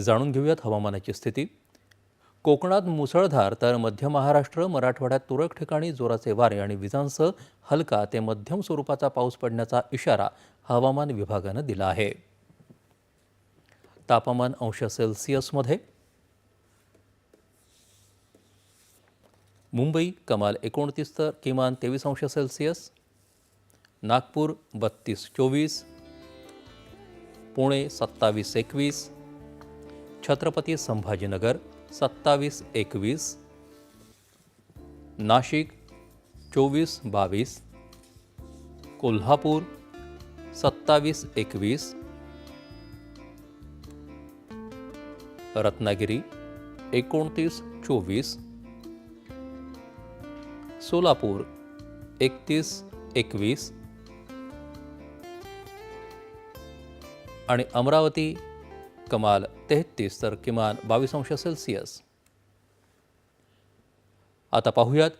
जाणून घेऊयात हवामानाची स्थिती. कोकणात मुसळधार तर मध्य महाराष्ट्र मराठवाड्यात तुरळक ठिकाणी जोराचे वारे आणि विजांसह हलका ते मध्यम स्वरूपाचा पाऊस पडण्याचा इशारा हवामान विभागानं दिला आहे. तापमान अंश सेल्सिअसमध्ये मुंबई कमाल एकोणतीस तर किमान तेवीस अंश सेल्सिअस. नागपूर बत्तीस चोवीस. पुणे सत्तावीस एकवीस. छत्रपती संभाजीनगर सत्तावीस एकवीस नाशिक चोवीस बावीस कोल्हापूर सत्तावीस एकवीस रत्नागिरी एकोणतीस चोवीस सोलापूर एकतीस एकवीस आणि अमरावती कमाल तेहतीस तर किमान बावीस अंश सेल्सिअस. आता पाहूयात